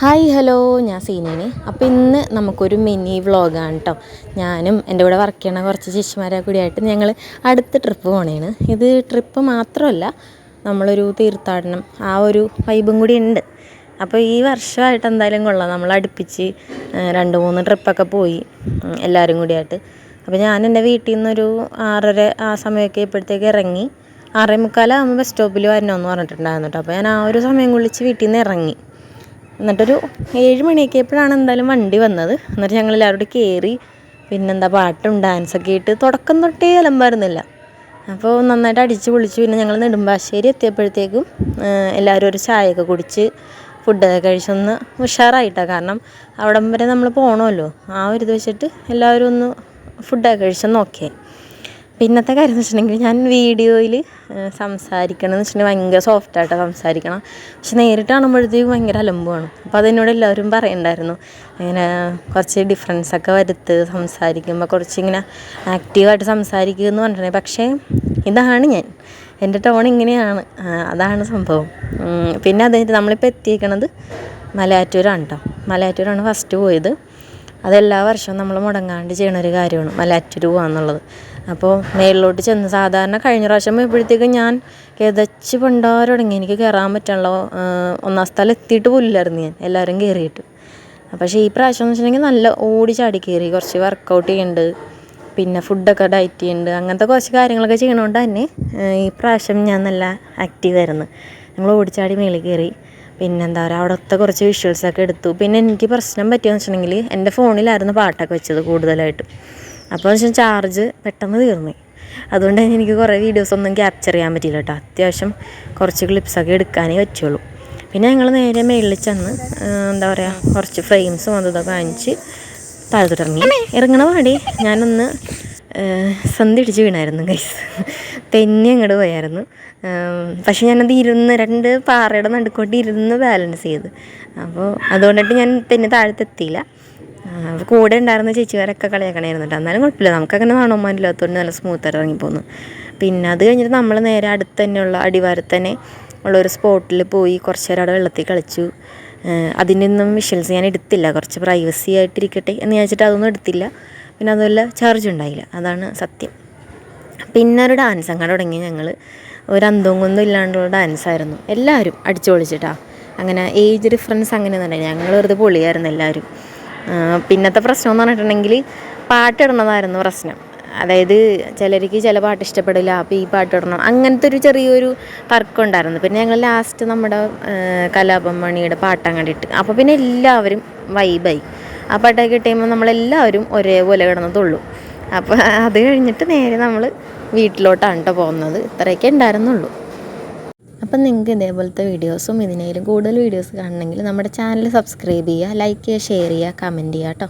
Hi hello. ഞാൻ സീനേന്. അപ്പോൾ ഇന്ന് നമുക്കൊരു മിനി വ്ളോഗാണ് കേട്ടോ ഞാനും എന്റെ കൂടെ വർക്ക് ചെയ്യണ കുറച്ച് ശിശുമാരെ കൂടിയായിട്ട് ഞങ്ങൾ അടുത്ത ട്രിപ്പ് പോണേണ്. ഇത് ട്രിപ്പ് മാത്രമല്ല നമ്മളൊരു തീർത്ഥാടനം ആ ഒരു വൈബും കൂടി ഉണ്ട് അപ്പോൾ ഈ വർഷമായിട്ട് എന്തായാലും കൊള്ളാം. നമ്മൾ അടുപ്പിച്ച് രണ്ട് മൂന്ന് ട്രിപ്പൊക്കെ പോയി എല്ലാവരും കൂടിയായിട്ട് അപ്പോൾ ഞാൻ എന്റെ വീട്ടിൽ നിന്നൊരു ആറര ആ സമയമൊക്കെ ഇപ്പോഴത്തേക്ക് ഇറങ്ങി. ആറേ മുക്കാലാകുമ്പോൾ ബസ് സ്റ്റോപ്പിൽ വരണമെന്ന് പറഞ്ഞിട്ടുണ്ടായിരുന്നു കേട്ടോ അപ്പോൾ ഞാൻ ആ ഒരു സമയം കുളിച്ച് വീട്ടിൽ നിന്ന് ഇറങ്ങി. എന്നിട്ടൊരു ഏഴ് മണിയൊക്കെ ആയപ്പോഴാണ് എന്തായാലും വണ്ടി വന്നത്. എന്നിട്ട് ഞങ്ങൾ എല്ലാവരും കൂടി കയറി പിന്നെന്താ പാട്ടും ഡാൻസൊക്കെ ഇട്ട് തുടക്കം തൊട്ടേ അലമ്പായിരുന്നില്ല. അപ്പോൾ നന്നായിട്ട് അടിച്ച് പൊളിച്ച് പിന്നെ ഞങ്ങൾ നെടുമ്പാശ്ശേരി എത്തിയപ്പോഴത്തേക്കും എല്ലാവരും ഒരു ചായയൊക്കെ കുടിച്ച് ഫുഡൊക്കെ കഴിച്ചൊന്ന് ഉഷാറായിട്ടാണ് കാരണം അവിടം വരെ നമ്മൾ പോകണമല്ലോ ആ ഒരു ഇത് വെച്ചിട്ട് എല്ലാവരും ഒന്ന് ഫുഡൊക്കെ കഴിച്ചൊന്ന് ഓക്കെ പിന്നത്തെ കാര്യം എന്ന് വെച്ചിട്ടുണ്ടെങ്കിൽ ഞാൻ വീഡിയോയിൽ സംസാരിക്കണം എന്ന് വെച്ചിട്ടുണ്ടെങ്കിൽ ഭയങ്കര സോഫ്റ്റായിട്ടാണ് സംസാരിക്കണം. പക്ഷെ നേരിട്ട് കാണുമ്പോഴത്തേക്കും ഭയങ്കര അലമ്പുമാണ് അപ്പോൾ അതെന്നോട് എല്ലാവരും പറയണ്ടായിരുന്നു. ഇങ്ങനെ കുറച്ച് ഡിഫറൻസ് ഒക്കെ വരുത്ത് സംസാരിക്കുമ്പോൾ കുറച്ചിങ്ങനെ ആക്റ്റീവായിട്ട് സംസാരിക്കുക എന്ന് പറഞ്ഞിട്ടുണ്ടെങ്കിൽ പക്ഷേ ഇതാണ് ഞാൻ. എന്റെ ടോൺ ഇങ്ങനെയാണ്. അതാണ് സംഭവം. പിന്നെ അതെ നമ്മളിപ്പോൾ എത്തിയിരിക്കണത് മലയാറ്റൂരാണ് കേട്ടോ മലയാറ്റൂരാണ് ഫസ്റ്റ് പോയത്. അതെല്ലാ വർഷവും നമ്മൾ മുടങ്ങാണ്ട് ചെയ്യണ ഒരു കാര്യമാണ് മലയാറ്റൂർ പോകാന്നുള്ളത് അപ്പോൾ മേളിലോട്ട് ചെന്ന് സാധാരണ കഴിഞ്ഞ പ്രാവശ്യം ഇപ്പോഴത്തേക്കും ഞാൻ കിതച്ച് പണ്ടാരം എനിക്ക് കയറാൻ പറ്റുള്ള ഒന്നാം സ്ഥലം എത്തിയിട്ട് പോലില്ലായിരുന്നു ഞാൻ. എല്ലാവരും കയറിയിട്ട്. പക്ഷേ ഈ പ്രാവശ്യം എന്ന് വെച്ചിട്ടുണ്ടെങ്കിൽ നല്ല ഓടി ചാടി കയറി. കുറച്ച് വർക്കൗട്ട് ചെയ്യുന്നുണ്ട് പിന്നെ ഫുഡൊക്കെ ഡയറ്റ് ചെയ്യുന്നുണ്ട് അങ്ങനത്തെ കുറച്ച് കാര്യങ്ങളൊക്കെ ചെയ്യണോണ്ട് തന്നെ ഈ പ്രാവശ്യം ഞാൻ നല്ല ആക്റ്റീവായിരുന്നു ഞങ്ങൾ ഓടിച്ചാടി മേളിൽ കയറി. പിന്നെന്താ പറയുക അവിടുത്തെ കുറച്ച് വിഷ്വൽസൊക്കെ എടുത്തു. പിന്നെ എനിക്ക് പ്രശ്നം പറ്റിയെന്ന് വെച്ചിട്ടുണ്ടെങ്കിൽ എന്റെ ഫോണിലായിരുന്നു പാട്ടൊക്കെ വെച്ചത് കൂടുതലായിട്ടും. അപ്പോൾ വെച്ചാൽ ചാർജ് പെട്ടെന്ന് തീർന്നു. അതുകൊണ്ട് തന്നെ എനിക്ക് കുറേ വീഡിയോസ് ഒന്നും ക്യാപ്ചർ ചെയ്യാൻ പറ്റിയില്ല കേട്ടോ അത്യാവശ്യം കുറച്ച് ക്ലിപ്സൊക്കെ എടുക്കാനേ പറ്റുള്ളൂ. പിന്നെ ഞങ്ങൾ നേരെ മേളിൽ ചെന്ന് എന്താ പറയുക കുറച്ച് ഫ്രെയിംസ് വന്നതൊക്കെ വാങ്ങിച്ച് താഴെ ഇറങ്ങി ഇറങ്ങണ പാടി ഞാനൊന്ന് സന്ധി ഇടിച്ച് വീണായിരുന്നു ഗൈസ് തെന്നി അങ്ങോട്ട് പോയായിരുന്നു. പക്ഷെ ഞാനത് ഇരുന്ന് രണ്ട് പാറയുടെ നടുക്കോട്ട് ഇരുന്ന് ബാലൻസ് ചെയ്ത്. അപ്പോൾ അതുകൊണ്ടിട്ട് ഞാൻ തെന്നി താഴത്തെത്തിയില്ല. കൂടെ ഉണ്ടായിരുന്ന ചേച്ചിമാരൊക്കെ കളിയാക്കണമായിരുന്നു എന്നാലും കുഴപ്പമില്ല. നമുക്കങ്ങനെ നാണോമാനില്ലാത്തതുകൊണ്ട് നല്ല സ്മൂത്തായിട്ട് ഇറങ്ങിപ്പോന്നു. പിന്നെ അത് കഴിഞ്ഞിട്ട് നമ്മൾ നേരെ അടുത്ത് തന്നെയുള്ള അടിവാരത്ത് തന്നെ ഉള്ള ഒരു സ്പോട്ടിൽ പോയി കുറച്ച് നേരം അവിടെ വെള്ളത്തിൽ കളിച്ചു. അതിനൊന്നും വിഷ്വൽസ് ഞാൻ എടുത്തില്ല. കുറച്ച് പ്രൈവസി ആയിട്ടിരിക്കട്ടെ എന്ന് വിചാരിച്ചിട്ട് അതൊന്നും എടുത്തില്ല. പിന്നെ അതുമല്ല ചാർജ് ഉണ്ടായില്ല. അതാണ് സത്യം. പിന്നെ ഒരു ഡാൻസ് അങ്ങനെ തുടങ്ങി ഞങ്ങൾ ഒരു അന്തോങ്ങൊന്നും ഇല്ലാണ്ടുള്ള ഡാൻസായിരുന്നു എല്ലാവരും അടിച്ചു പൊളിച്ചിട്ടാണ് അങ്ങനെ ഏജ് ഡിഫറൻസ് അങ്ങനെ തന്നെ ഞങ്ങൾ വെറുതെ പൊളിയായിരുന്നു എല്ലാവരും. പിന്നത്തെ പ്രശ്നം എന്ന് പറഞ്ഞിട്ടുണ്ടെങ്കിൽ പാട്ടിടണതായിരുന്നു പ്രശ്നം. അതായത് ചിലർക്ക് ചില പാട്ട് ഇഷ്ടപ്പെടില്ല അപ്പോൾ ഈ പാട്ട് ഇടണം അങ്ങനത്തെ ഒരു ചെറിയൊരു തർക്കം ഉണ്ടായിരുന്നു പിന്നെ ഞങ്ങൾ ലാസ്റ്റ് നമ്മുടെ കലാപം മണിയുടെ പാട്ട് അങ്ങോട്ട് അപ്പോൾ പിന്നെ എല്ലാവരും വൈബായി ആ പാട്ടൊക്കെ കിട്ടുമ്പോൾ നമ്മളെല്ലാവരും ഒരേപോലെ കിടന്നതുള്ളൂ. അപ്പോൾ അത് കഴിഞ്ഞിട്ട് നേരെ നമ്മൾ വീട്ടിലോട്ടാണ് കേട്ടോ പോകുന്നത്. ഇത്രയൊക്കെ ഉണ്ടായിരുന്നുള്ളൂ. അപ്പം നിങ്ങൾക്ക് ഇതേപോലത്തെ വീഡിയോസും ഇതിനേലും കൂടുതൽ വീഡിയോസ് കാണണമെങ്കിൽ നമ്മുടെ ചാനൽ സബ്സ്ക്രൈബ് ചെയ്യുക ലൈക്ക് ചെയ്യുക ഷെയർ ചെയ്യുക കമന്റ് ചെയ്യുക കേട്ടോ.